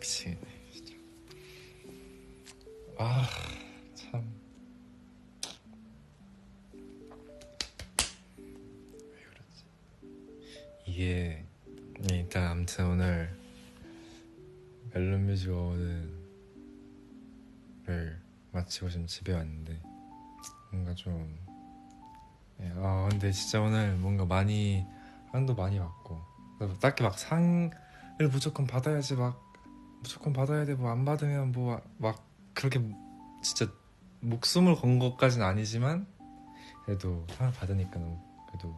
미치겠네 진짜 아 참. 왜 그러지? 이게 일단 아무튼 오늘 멜론 뮤직 어워드를 마치고 지금 집에 왔는데 뭔가 좀 예, 아 근데 진짜 오늘 뭔가 많이 상도 많이 받고 딱히 막 상을 무조건 받아야지 막 무조건 받아야 돼 뭐 안 받으면 뭐 막 그렇게 진짜 목숨을 건 것까지는 아니지만 그래도 상을 받으니까 너무 그래도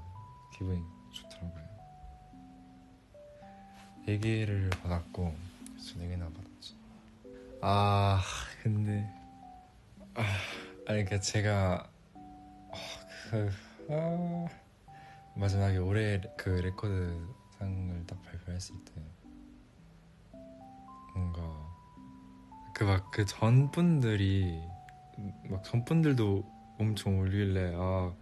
기분이 좋더라고요. 네 개를 받았고 그래서 네 개나 받았지. 아 근데 아 아니 그러니까 제가 아, 그 아, 마지막에 올해 그 레코드 상을 딱 발표했을 때 뭔가 그 막 그 전 분들이 막 전 분들도 엄청 울길래 아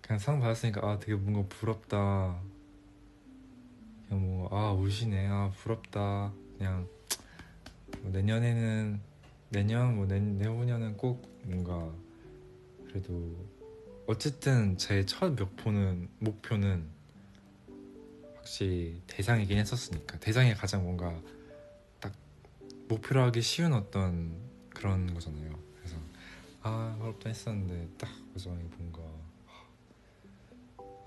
그냥 상 받았으니까 아 되게 뭔가 부럽다. 그냥 뭐아 우시네. 아 부럽다. 그냥 뭐 내년에는 내년 뭐 내, 내후년은 꼭 뭔가 그래도 어쨌든 제 첫 목표는 목표는 확실히 대상이긴 했었으니까. 대상이 가장 뭔가 딱 목표로 하기 쉬운 어떤 그런 거잖아요. 그래서 아 어렵다 했었는데 딱 마지막에 뭔가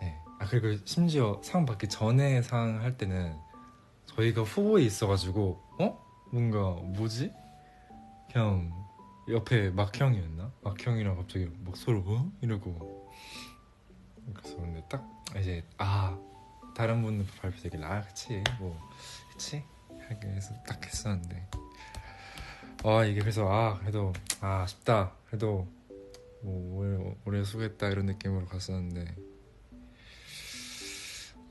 네. 아 그리고 심지어 상 받기 전에 상 할 때는 저희가 후보에 있어가지고 어? 뭔가 뭐지? 그냥 옆에 막형이었나? 막형이랑 갑자기 막 서로 어? 이러고. 그래서 근데 딱 이제 아 다른 분들 발표되길래 아 그치 뭐. 그치? 하게 해서 딱 했었는데 아 이게 그래서 아 그래도 아 아쉽다. 그래도 뭐 올해, 올해 수고했다. 이런 느낌으로 갔었는데.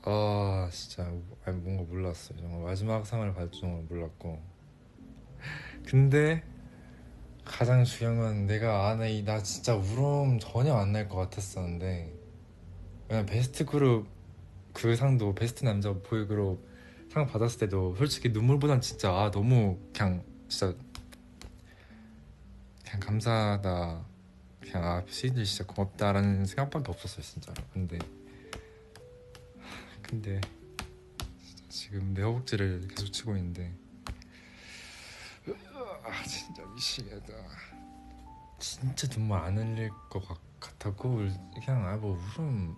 아 진짜 아니, 뭔가 몰랐어요. 정말 마지막 상을 받을 줄은 몰랐고. 근데 가장 중요한 건 내가 아나 나 진짜 울음 전혀 안 날 것 같았었는데. 왜냐면 베스트 그룹 그 상도 베스트 남자 보이그룹 상 받았을 때도 솔직히 눈물보단 진짜 아 너무 그냥 진짜 그냥 감사하다. 그냥 아 시들 진짜 고맙다라는 생각밖에 없었어요 진짜로. 근데 근데 지금 내 허벅지를 계속 치고 있는데 아 진짜 미치겠다. 진짜 눈물 안 흘릴 것 같, 같았고 울- 그냥 아 뭐 울음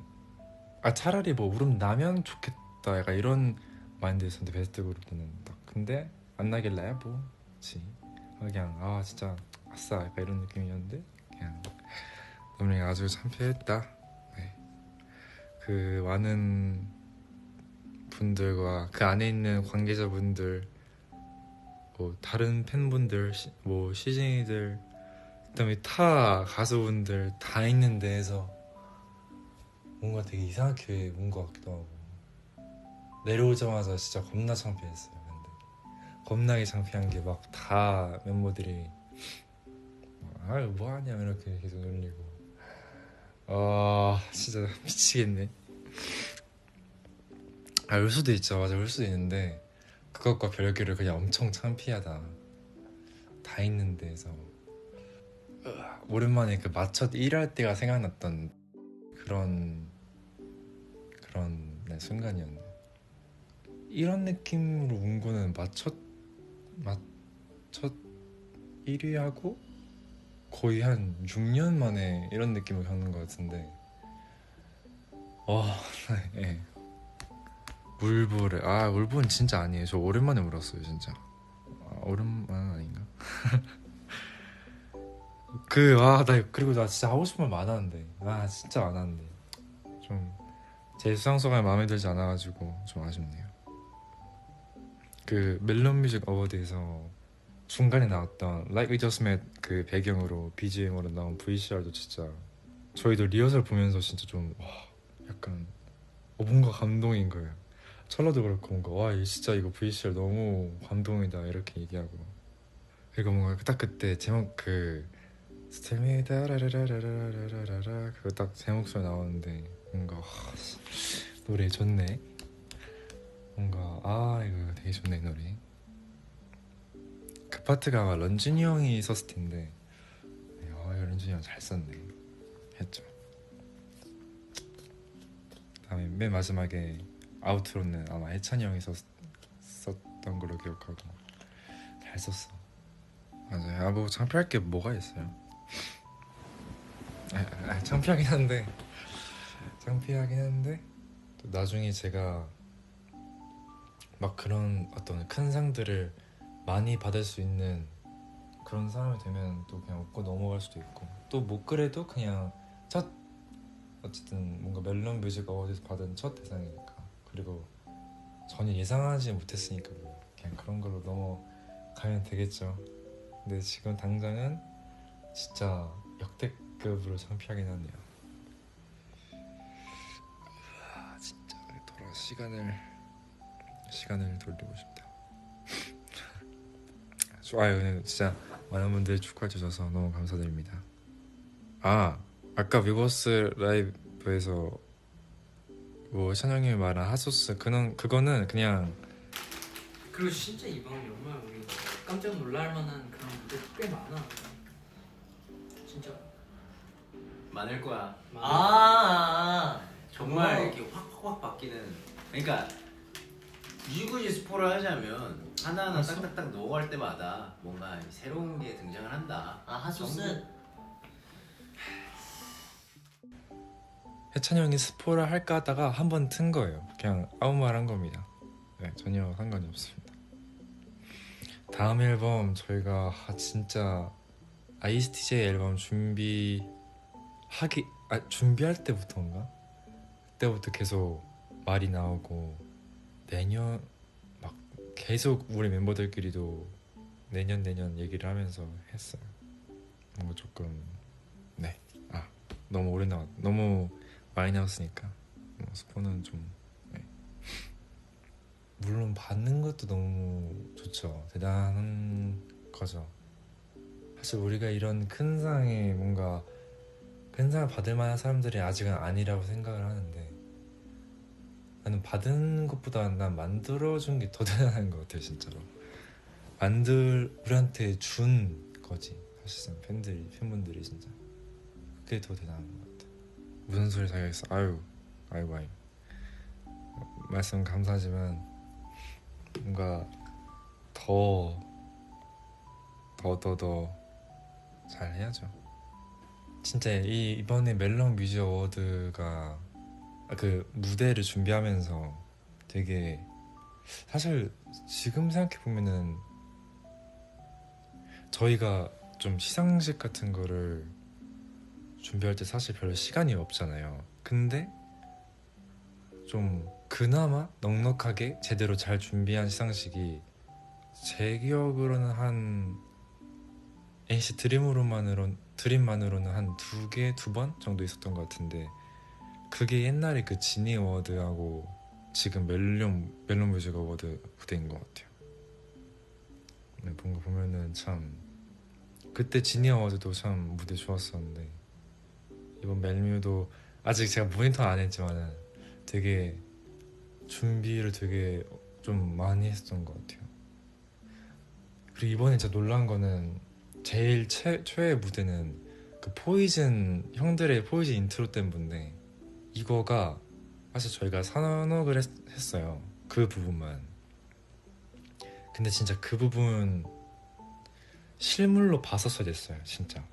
아 차라리 뭐 울음 나면 좋겠다. 약간 이런 마인드였었는데 베스트 그룹 때는 딱. 근데 안 나길래 뭐 그치. 아, 그냥 아 진짜 아싸 약간 이런 느낌이었는데 그냥 너무 아주 참패했다 네. 그 많은 분들과 그 안에 있는 관계자분들 뭐 다른 팬분들 시- 뭐 시즌이들 그다음에 타 가수분들 다 있는 데에서 뭔가 되게 이상하게 온 것 같기도 하고 내려오자마자 진짜 겁나 창피했어요 근데 겁나게 창피한 게 막 다 멤버들이 아유 뭐하냐 이렇게 계속 놀리고. 아 진짜 미치겠네. 아울 수도 있죠. 맞아 울 수도 있는데 그것과 별개로 그냥 엄청 창피하다. 다 있는 데에서. 으아, 오랜만에 그 마첫 1할 때가 생각났던 그런 그런 네, 순간이었네. 이런 느낌으로 운 거는 마첫 마첫 1위 하고 거의 한 6년 만에 이런 느낌을 겪는 것 같은데. 와 예. 울보래 아 울보는 진짜 아니에요. 저 오랜만에 울었어요 진짜. 아, 오랜만은 아닌가? 그아나 그리고 나 진짜 하고 싶은 말 많았는데. 아 진짜 많았는데. 좀제 수상소감이 마음에 들지 않아가지고 좀 아쉽네요. 그 멜론 뮤직 어워드에서 중간에 나왔던 Like We Just Met 그 배경으로 BGM으로 나온 VCR도 진짜 저희도 리허설 보면서 진짜 좀 와 약간 어 뭔가 감동인 거예요. 철러도 그렇고 뭔가 와 진짜 이거 VCR 너무 감동이다 이렇게 얘기하고. 그리고 뭔가 딱 그때 제목 그 스테미 다라라라라라라라 그거 딱 제목 소리 나오는데 뭔가 와, 노래 좋네. 뭔가 아 이거 되게 좋네 노래. 파트가 아마 런쥔이 형이 썼을 텐데. 아 런쥔이 형 잘 썼네. 했죠. 다음에 맨 마지막에 아우트로는 아마 해찬이 형이 썼, 썼던 걸로 기억하고. 잘 썼어. 맞아요. 아뭐 창피할 게 뭐가 있어요? 아, 아, 창피하긴 한데. 창피하긴 한데 또 나중에 제가 막 그런 어떤 큰 상들을 많이 받을 수 있는 그런 사람이 되면 또 그냥 웃고 넘어갈 수도 있고. 또 못 그래도 그냥 첫 어쨌든 뭔가 멜론 뮤직 어워드에서 받은 첫 대상이니까. 그리고 전혀 예상하지 못했으니까 뭐 그냥 그런 걸로 넘어가면 되겠죠. 근데 지금 당장은 진짜 역대급으로 창피하긴 하네요. 아 진짜. 돌아 시간을 시간을 돌리고 싶다 좋아요 진짜 많은 분들이 축하해 주셔서 너무 감사드립니다 아 아까 위버스 라이브에서 뭐 찬영님이 말한 핫소스 그는 그거는 그냥 그리고 진짜 이번에 정말 우리 깜짝 놀랄 만한 그런 무대 꽤 많아. 진짜. 많을 거야. 많을 아, 아, 아. 정말 어. 이렇게 확확 바뀌는. 그러니까 굳이 스포를 하자면 하나하나 핫소- 딱딱딱 녹아갈 때마다 뭔가 새로운 게 등장을 한다. 아 핫소스 전부- 해찬 형이 스포를 할까 하다가 한 번 튼 거예요. 그냥 아무 말 한 겁니다. 네, 전혀 상관이 없습니다. 다음 앨범 저희가 아, 진짜 ISTJ 앨범 준비하기 아 준비할 때부터인가 그때부터 계속 말이 나오고 내년 막 계속 우리 멤버들끼리도 내년 내년 얘기를 하면서 했어요. 뭔가 조금 네 아 너무 오래 나왔 너무 많이 나왔으니까 뭐 스포는 좀 네. 물론 받는 것도 너무 좋죠 대단한 거죠 사실 우리가 이런 큰 상에 뭔가 큰 상을 받을 만한 사람들이 아직은 아니라고 생각을 하는데 나는 받은 것보다 난 만들어준 게 더 대단한 것 같아요 진짜로. 만들 우리한테 준 거지. 사실상 팬들이 팬분들이 진짜. 그게 더 대단한 것 같아. 무슨 소리 하겠어. 아유 아이고 아이고. 말씀 감사하지만 뭔가 더 더 더 더 잘 해야죠. 진짜 이 이번에 멜론 뮤직 어워드가 아, 그 무대를 준비하면서 되게 사실 지금 생각해 보면은 저희가 좀 시상식 같은 거를 준비할 때 사실 별로 시간이 없잖아요. 근데 좀 그나마 넉넉하게 제대로 잘 준비한 시상식이 제 기억으로는 한 NC 드림으로만으로 드림만으로는 한 두 개 두 번 정도 있었던 것 같은데 그게 옛날에 그 지니 어워드하고 지금 멜론 멜론 뮤직 어워드 무대인 것 같아요. 네, 뭔가 보면은 참 그때 지니 어워드도 참 무대 좋았었는데 이번 멜뮤도 아직 제가 모니터 안 했지만은 되게 준비를 되게 좀 많이 했었던 것 같아요. 그리고 이번에 진짜 놀란 거는 제일 최, 최애 무대는 그 포이즌 형들의 포이즌 인트로 때문에 이거가 사실 저희가 산업을 했, 했어요. 그 부분만. 근데 진짜 그 부분 실물로 봤었어야 됐어요. 진짜.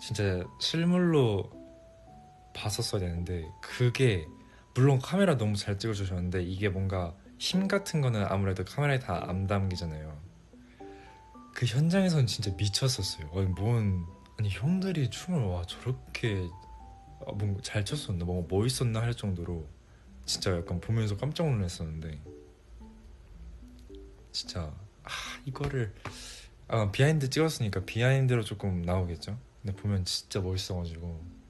진짜 실물로 봤었어야 되는데 그게 물론 카메라 너무 잘 찍어주셨는데 이게 뭔가 힘 같은 거는 아무래도 카메라에 다 안 담기잖아요. 그 현장에서는 진짜 미쳤었어요. 아니 뭔 아니 형들이 춤을 와 저렇게 아, 뭔가 잘 췄었나? 뭔가 멋있었나? 할 정도로 진짜 약간 보면서 깜짝 놀랐었는데. 진짜 아 이거를 아 비하인드 찍었으니까 비하인드로 조금 나오겠죠. 근데 보면 진짜 멋있어가지고.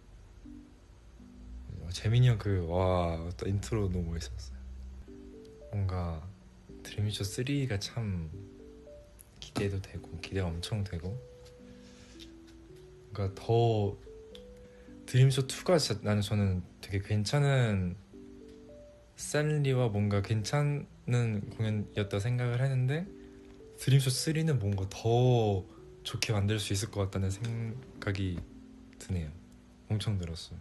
재민이 형 그와 인트로 너무 멋있었어요. 뭔가 드림이쇼 3가 참 기대도 되고 기대가 엄청 되고. 그러니까 더 드림쇼 2가 진짜 나는 저는 되게 괜찮은 샌리와 뭔가 괜찮은 공연이었다 생각을 했는데 드림쇼 3는 뭔가 더 좋게 만들 수 있을 것 같다는 생각이 드네요. 엄청 들었어요.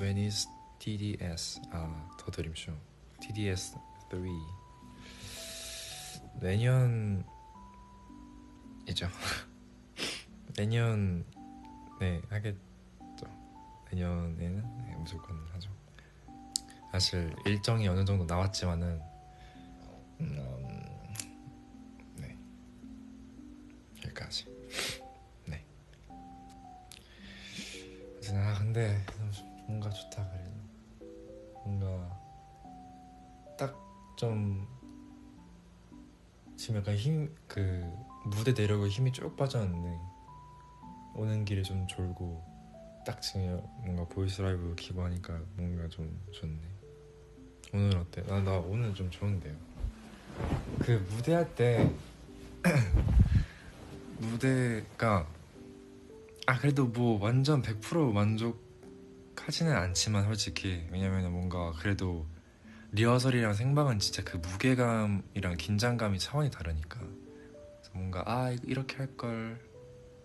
When is TDS? 아, 더 드림쇼. TDS 3 내년이죠. 내년 네 하겠죠. 내년에는 네, 무조건 하죠. 사실 일정이 어느 정도 나왔지만은 음, 네 여기까지. 네. 아 근데 뭔가 좋다 그래도 뭔가 딱좀 지금 약간 힘 그 무대 내려고 힘이 쭉 빠졌는데 오는 길에 좀 졸고 딱 지금 뭔가 보이스 라이브 키고 하니까 뭔가 좀 좋네. 오늘 어때? 나, 나 오늘 좀 좋은데요. 그 무대 할 때 무대가 아 그래도 뭐 완전 100% 만족하지는 않지만 솔직히 왜냐면은 뭔가 그래도 리허설이랑 생방은 진짜 그 무게감이랑 긴장감이 차원이 다르니까 뭔가 아 이렇게 할걸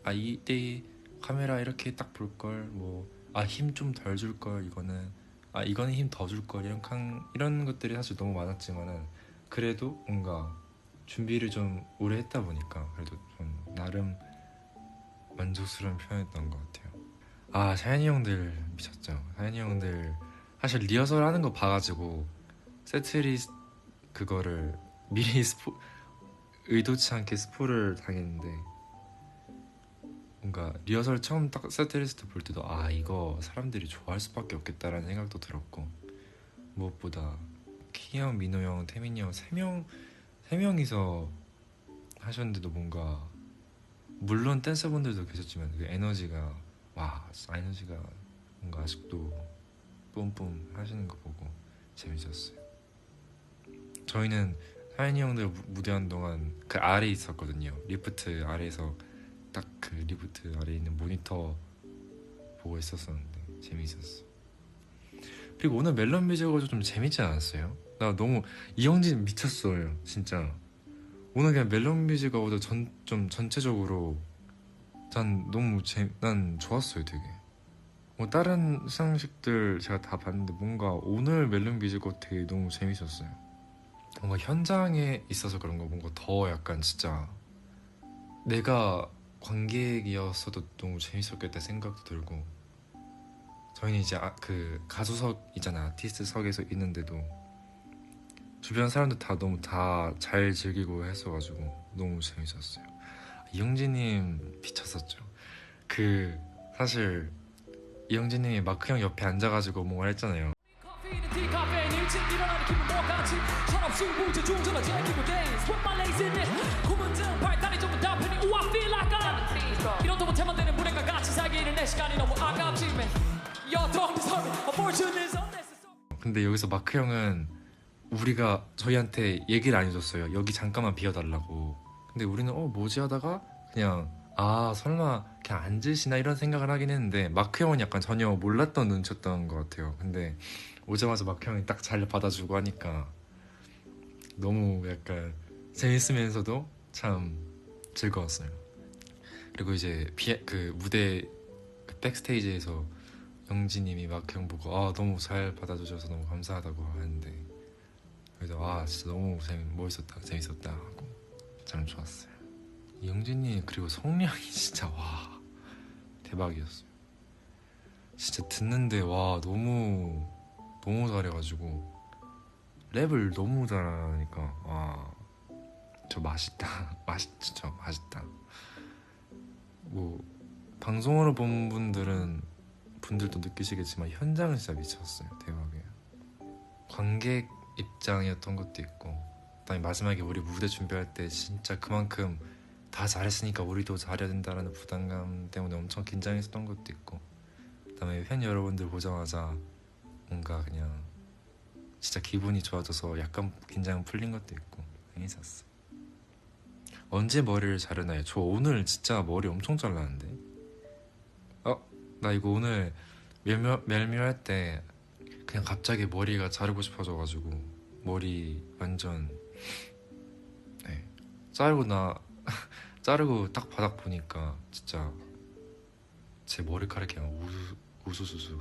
아 이때 카메라 이렇게 딱 볼 걸 뭐 아 힘 좀 덜 줄 걸 이거는 아 이거는 힘 더 줄 걸 이런 칸 이런 것들이 사실 너무 많았지만은 그래도 뭔가 준비를 좀 오래 했다 보니까 그래도 좀 나름 만족스러운 표현했던 것 같아요. 아 사연이 형들 미쳤죠. 사연이 형들 사실 리허설 하는 거 봐가지고 세트리 그거를 미리 스포 의도치 않게 스포를 당했는데 뭔가 리허설 처음 딱 세트리스트 볼 때도 아 이거 사람들이 좋아할 수밖에 없겠다라는 생각도 들었고 무엇보다 키 형, 민호 형, 태민이 형 세 명 세 명이서 하셨는데도 뭔가 물론 댄서분들도 계셨지만 그 에너지가 와 에너지가 뭔가 아직도 뿜뿜 하시는 거 보고 재밌었어요. 저희는 사연이 형들 무- 무대한 동안 그 아래 에 있었거든요. 리프트 아래에서 딱 그 리프트 아래에 있는 모니터 보고 있었었는데 재밌었어. 그리고 오늘 멜론 뮤직어도 좀 재밌지 않았어요? 나 너무 이영진 미쳤어요, 진짜. 오늘 그냥 멜론 뮤직 어워드 전, 좀 전체적으로 난 너무 재, 난 좋았어요, 되게. 뭐 다른 시상식들 제가 다 봤는데 뭔가 오늘 멜론 뮤직 어워드 되게 너무 재밌었어요. 뭔가 현장에 있어서 그런 거 뭔가 더 약간 진짜 내가 관객이었어도 너무 재밌었겠다 생각도 들고 저희는 이제 아, 그 가수석이잖아 아티스트석에서 있는데도 주변 사람들 다 너무 다 잘 즐기고 했어가지고 너무 재밌었어요. 이영진님 미쳤었죠. 그 사실 이영진님이 마크 형 옆에 앉아가지고 뭔가 했잖아요. 이 철없 승부제 중전화 제끼고 dance with my laziness 구문등 발달이 전부 다 편히 I feel like I'm 이런도 못해만 되는 무대가 같이 살기는 내 시간이 너무 아깝지만 hurt A fortune 근데 여기서 마크 형은 우리가 저희한테 얘기를 안 해줬어요. 여기 잠깐만 비워달라고. 근데 우리는 어 뭐지 하다가 그냥 아 설마 그냥 앉으시나 이런 생각을 하긴 했는데 마크 형은 약간 전혀 몰랐던 눈치였던 것 같아요. 근데 오자마자 마크 형이 딱 잘 받아주고 하니까 너무 약간 재밌으면서도 참 즐거웠어요. 그리고 이제 비, 그 무대 그 백스테이지에서 영진님이 마크 형 보고 아 너무 잘 받아주셔서 너무 감사하다고 하는데 그래서 아 진짜 너무 재밌 멋있었다 재밌었다 하고 참 좋았어요. 영진님 그리고 성량이 진짜 와 대박이었어요. 진짜 듣는데 와 너무 너무 잘해가지고 랩을 너무 잘하니까 와저 맛있다 맛있 진짜 맛있다. 뭐 방송으로 본 분들은 분들도 느끼시겠지만 현장은 진짜 미쳤어요 대박이에요. 관객 입장이었던 것도 있고 그다음에 마지막에 우리 무대 준비할 때 진짜 그만큼 다 잘했으니까 우리도 잘해야 된다라는 부담감 때문에 엄청 긴장했었던 것도 있고 그다음에 팬 여러분들 보자마자 뭔가 그냥 진짜 기분이 좋아져서 약간 긴장 풀린 것도 있고 재밌었어. 언제 머리를 자르나요? 저 오늘 진짜 머리 엄청 잘랐는데. 어? 나 이거 오늘 멜묘 멜묘 할 때 그냥 갑자기 머리가 자르고 싶어져가지고 머리 완전 자르고 나 자르고 딱 바닥 보니까 진짜 제 머리카락이 그냥 우수, 우수수수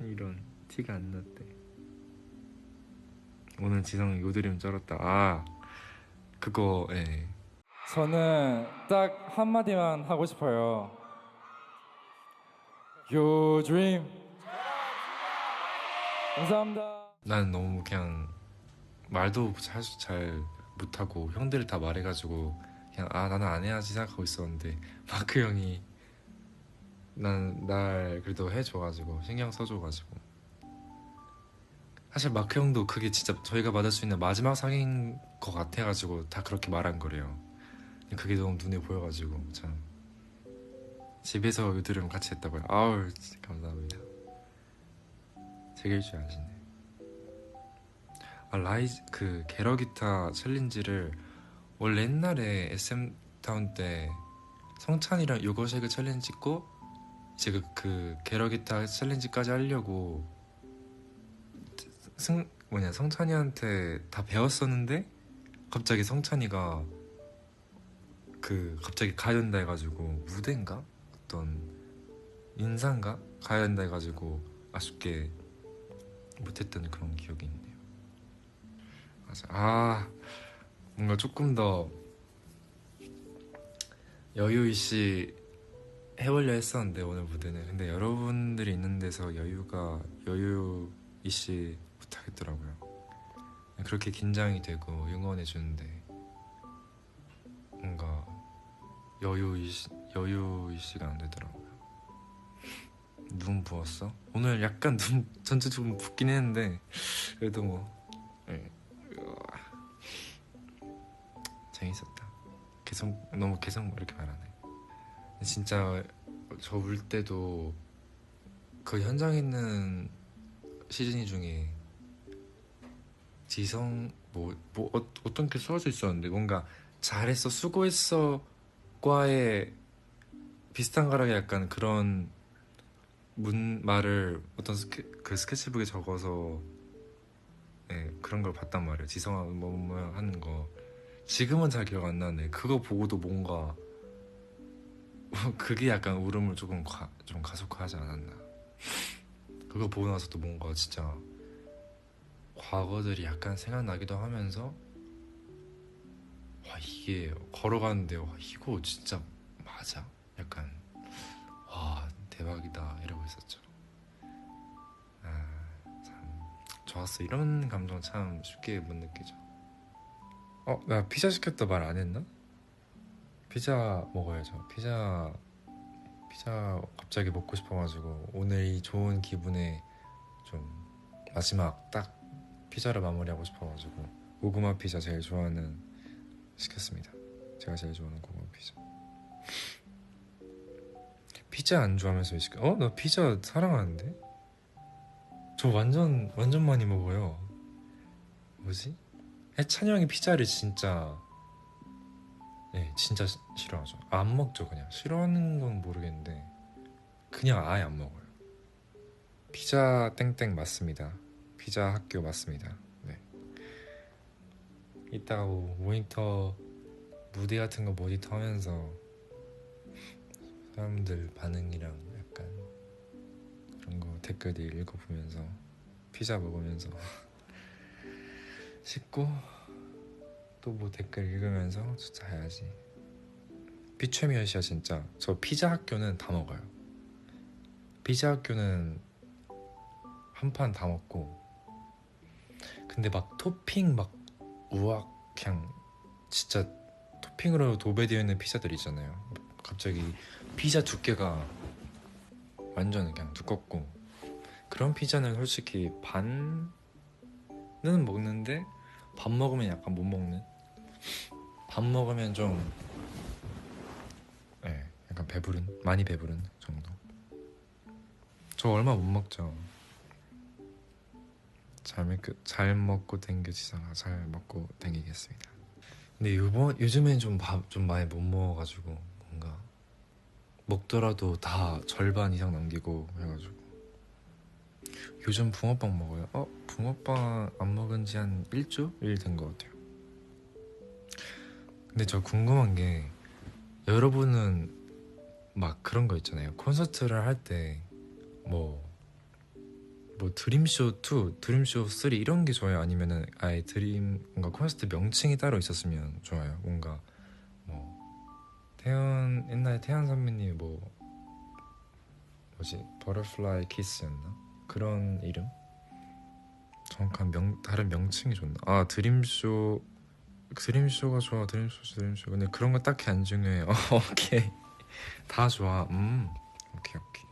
이런 티가 안 났대 오늘 지성 요드림 쩔었다 아 그거 예 저는 딱 한마디만 하고 싶어요. Your dream. 감사합니다. 난 너무 그냥 말도 잘, 잘 못하고 형들 다 말해가지고 그냥 아 나는 안 해야지 생각하고 있었는데 마크 형이 난 날 그래도 해줘가지고 신경 써줘가지고 사실 마크 형도 그게 진짜 저희가 받을 수 있는 마지막 상인 것 같아가지고 다 그렇게 말한 거래요. 그게 너무 눈에 보여가지고 참. 집에서 요들음 같이 했다고요. 아우 감사합니다. 제길 줄 아시네. 아 라이즈 그 게러 기타 챌린지를 원래 옛날에 SM 타운 때 성찬이랑 요거쉐그 챌린지 찍고 이제 그, 그 게러 기타 챌린지까지 하려고 승 뭐냐 성찬이한테 다 배웠었는데 갑자기 성찬이가 그 갑자기 가야 된다 해가지고 무대인가 어떤 인사인가 가야 된다 해가지고 아쉽게 못했던 그런 기억이 있네요. 맞아. 아 뭔가 조금 더 여유 있이 해보려 했었는데 오늘 무대는 근데 여러분들이 있는 데서 여유가 여유 있이 못하겠더라고요. 그렇게 긴장이 되고 응원해 주는데 뭔가 여유 있 여유 있이가 안 되더라고요. 눈 부었어? 오늘 약간 눈 전체적으로 붓긴 했는데 그래도 뭐 예. 재밌었다. 계속 너무 계속 이렇게 말하네. 진짜 저 울 때도 그 현장에 있는 시즌이 중에 지성 뭐, 뭐 어, 어떤 게 써져 있었는데 뭔가 잘했어 수고했어 과에 비슷한 가락에 약간 그런 문 말을 어떤 스케, 그 스케치북에 적어서 예, 그런 걸 봤단 말이에요. 지성아 뭐, 뭐 하는 거 지금은 잘 기억 안 나네. 그거 보고도 뭔가 그게 약간 울음을 조금 가, 좀 가속화하지 않았나. 그거 보고 나서도 뭔가 진짜 과거들이 약간 생각나기도 하면서 와 이게 걸어가는데 와 이거 진짜 맞아? 약간 와 대박이다 이러고 있었죠. 아참 좋았어 이런 감정 참 쉽게 못 느끼죠. 어 나 피자 시켰다 말 안 했나? 피자 먹어야죠. 피자 피자 갑자기 먹고 싶어가지고 오늘 이 좋은 기분에 좀 마지막 딱 피자를 마무리하고 싶어가지고 고구마 피자 제일 좋아하는 시켰습니다. 제가 제일 좋아하는 고구마 피자. 피자 안 좋아하면서 왜 시켜? 어? 나 피자 사랑하는데? 저 완전 완전 많이 먹어요. 뭐지? 해찬이 형이 피자를 진짜 네 진짜 시- 싫어하죠. 안 먹죠 그냥 싫어하는 건 모르겠는데 그냥 아예 안 먹어요. 피자 땡땡 맞습니다. 피자 학교 맞습니다. 네. 이따가 뭐 모니터 무대 같은 거 모니터 하면서 사람들 반응이랑 약간 그런 거 댓글 읽어보면서 피자 먹으면서 씻고 또 뭐 댓글 읽으면서 진짜 해야지 피체미엇이야 진짜 저 피자 학교는 다 먹어요 피자 학교는 한 판 다 먹고 근데 막 토핑 막 우악 그냥 진짜 토핑으로 도배되어 있는 피자들 있잖아요. 갑자기 피자 두께가 완전 그냥 두껍고. 그런 피자는 솔직히 반은 먹는데 밥 먹으면 약간 못 먹는? 밥 먹으면 좀 예, 약간 배부른? 많이 배부른 정도? 저 얼마 못 먹죠 잘, 먹, 잘 먹고 댕겨지상아. 잘 먹고 댕기겠습니다. 근데 요번 요즘엔 좀 밥 좀 많이 못 먹어가지고 뭔가 먹더라도 다 절반 이상 남기고 해가지고. 요즘 붕어빵 먹어요? 어? 붕어빵 안 먹은 지 한 일주일 된 것 같아요. 근데 저 궁금한 게 여러분은 막 그런 거 있잖아요. 콘서트를 할 때 뭐 뭐 드림쇼 2, 드림쇼 3 이런 게 좋아요? 아니면은 아예 드림 뭔가 콘서트 명칭이 따로 있었으면 좋아요. 뭔가 뭐 태연 옛날에 태연 선배님 뭐 뭐지 버터플라이 키스였나 그런 이름 정확한 명 다른 명칭이 좋나? 아 드림쇼 드림쇼가 좋아 드림쇼 드림쇼 근데 그런 거 딱히 안 중요해. 어, 오케이 다 좋아. 음 오케이 오케이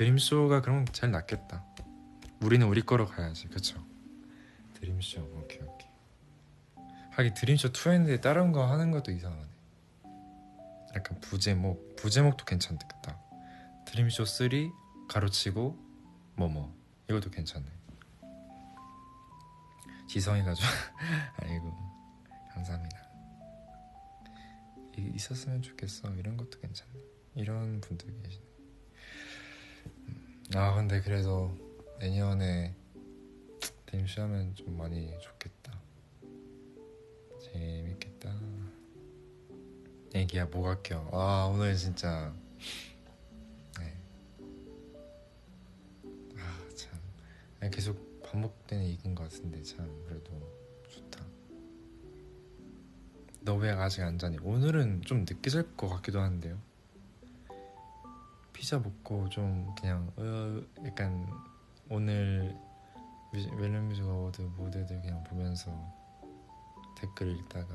드림쇼가 그럼 제일 낫겠다. 우리는 우리 거로 가야지 그쵸? 드림쇼 오케이 오케이 하긴 드림쇼 2인데 다른 거 하는 것도 이상하네. 약간 부제목 부제목도 괜찮겠다. 드림쇼 3 가로치고 뭐뭐 이것도 괜찮네. 지성이가 좋아. 아이고 감사합니다. 이- 있었으면 좋겠어. 이런 것도 괜찮네. 이런 분들 계시네. 음, 아 근데 그래도 내년에 드림쇼 하면 좀 많이 좋겠다. 재밌겠다. 애기야 뭐가 껴? 아 오늘 진짜 네. 아참 계속 반복되는 얘기인 것 같은데 참 그래도 좋다. 너 왜 아직 안 자니? 오늘은 좀 늦게 잘 것 같기도 한데요. 피자 먹고 좀 그냥 어, 약간 오늘 멜론 뮤직 어워드 무대들 그냥 보면서 댓글 읽다가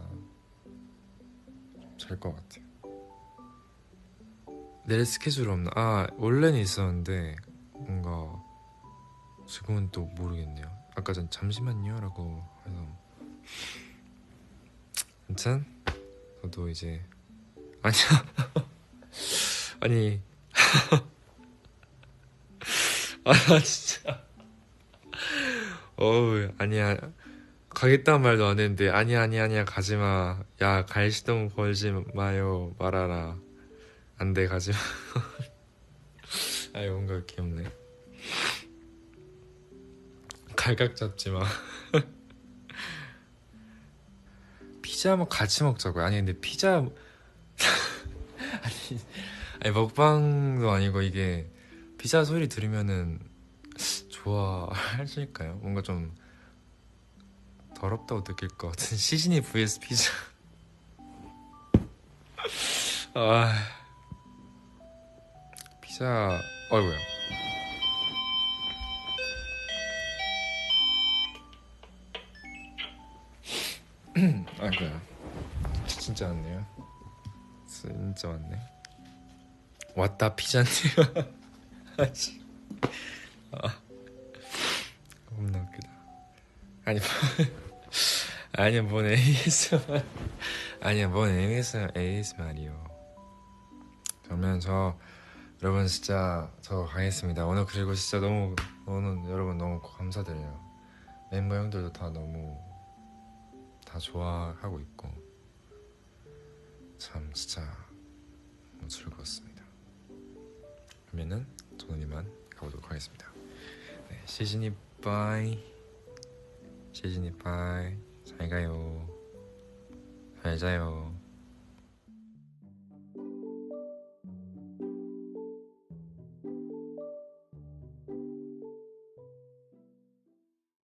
잘 것 같아요. 내일 스케줄 없나? 아 원래는 있었는데 뭔가 지금은 또 모르겠네요. 아까 전 잠시만요 라고 해서 아무튼 저도 이제 아니야 아니 아 진짜. 어우 아니야. 가겠다는 말도 안 했는데 아니야 아니야 아니야 가지마. 야 갈 시동 걸지 마요. 말아라. 안 돼 가지마. 아이 뭔가 귀엽네. 갈각 잡지 마. 피자 한번 같이 먹자고요. 아니 근데 피자 아니 아니 먹방도 아니고 이게 피자 소리 들으면은 좋아하실까요? 뭔가 좀 더럽다고 느낄 것 같은 시즈니 vs 피자. 아 피자 어이구야. 아이고야. 진짜 왔네요. 진짜 왔네 왔다 피자님 아씨. 아. 겁나 웃기다. 아니 아니야 뭔 ASMR 아니야 뭔 ASMR ASMR이요. 그러면 저 여러분 진짜 저 가겠습니다. 오늘 그리고 진짜 너무 오늘 여러분 너무 감사드려요. 멤버 형들도 다 너무 다 좋아하고 있고 참 진짜 너무 즐거웠습니다 그러면은 저는 이만 가보도록 하겠습니다. 네, 시즈니 바이. 시즈니 바이. 잘 가요. 잘 자요